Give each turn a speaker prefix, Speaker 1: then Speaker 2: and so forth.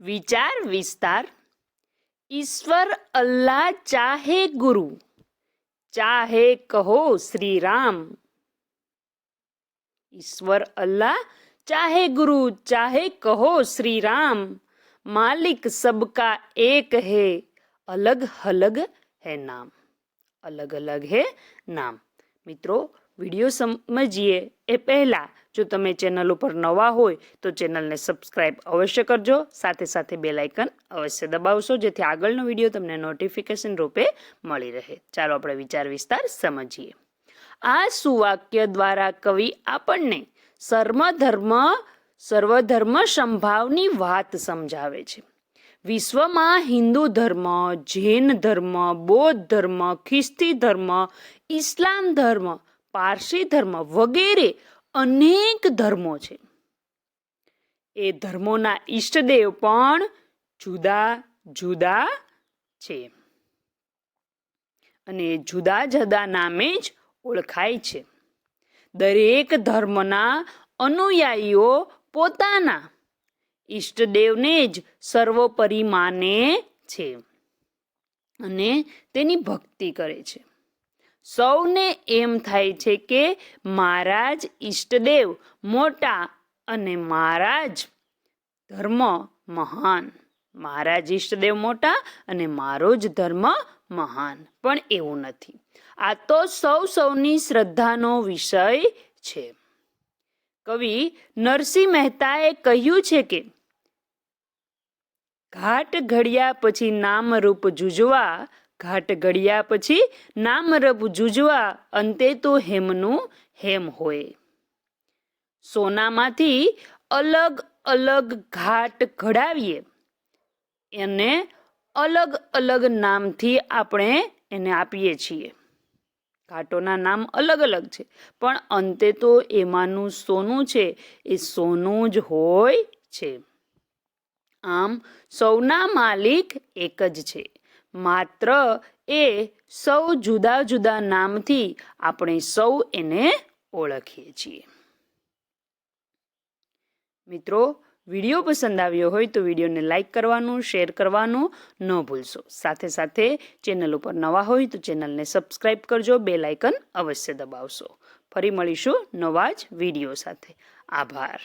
Speaker 1: વિચાર વિસ્તાર ઈશ્વર અલ્લાહ ચાહે ગુરુ ચાહે કહો શ્રી રામ ઈશ્વર અલ્લાહ ચાહે ગુરુ ચાહે કહો શ્રી રામ માલિક સબકા એક હે અલગ અલગ હે નામ અલગ અલગ હે નામ મિત્રો વીડિયો સમજીએ એ પહેલાં જો તમે ચેનલ ઉપર નવા હોય તો ચેનલને સબસ્ક્રાઇબ અવશ્ય કરજો, સાથે સાથે બે લાઇકન અવશ્ય દબાવશો, જેથી આગળનો વીડિયો તમને નોટિફિકેશન રૂપે મળી રહે. ચાલો આપણે વિચાર વિસ્તાર સમજીએ. આ સુવાક્ય દ્વારા કવિ આપણને સર્વધર્મ સર્વધર્મ સંભાવની વાત સમજાવે છે. વિશ્વમાં હિન્દુ ધર્મ, જૈન ધર્મ, બૌદ્ધ ધર્મ, ખ્રિસ્તી ધર્મ, ઇસ્લામ ધર્મ, પારસી ધર્મ વગેરે અનેક ધર્મો છે. એ ધર્મોના ઈષ્ટદેવ પણ જુદા જુદા છે. અને જુદા જુદા નામે જ ઓળખાય છે. દરેક ધર્મના અનુયાયીઓ પોતાના ઈષ્ટદેવને જ સર્વોપરી માને છે અને તેની ભક્તિ કરે છે. સૌને એમ થાય છે કે મારા જ ઈષ્ટદેવ મોટા અને મારા જ ધર્મ મહાન. મારા જ ઈષ્ટદેવ મોટા અને મારો જ ધર્મ મહાન. પણ એવું નથી. આ તો સૌ સૌની શ્રદ્ધાનો વિષય છે. કવિ નરસિંહ મહેતાએ કહ્યું છે કે, ઘાટ ઘડ્યા પછી નામરૂપ જુજવા ઘાટ ઘડ્યા પછી નામરૂપ જુજવા, અંતે તો હેમનું હેમ હોય. સોનામાંથી અલગ અલગ ઘાટ ઘડાવીએ. એને અલગ અલગ નામથી આપણે એને આપીએ છીએ. ઘાટોના નામ અલગ અલગ છે, પણ અંતે તો એમાંનું સોનું છે, એ સોનું જ હોય છે. આમ સૌના માલિક એક જ છે. માત્ર એ સૌ જુદા જુદા નામથી આપણે સૌ એને ઓળખીએ છીએ. મિત્રો, વીડિયો પસંદ આવ્યો હોય તો વિડીયોને લાઇક કરવાનું, શેર કરવાનું ન ભૂલશો. સાથે સાથે ચેનલ ઉપર નવા હોય તો ચેનલને સબસ્ક્રાઇબ કરજો બે લાઇકન અવશ્ય દબાવશો. ફરી મળીશું નવા જ વીડિયો સાથે. આભાર.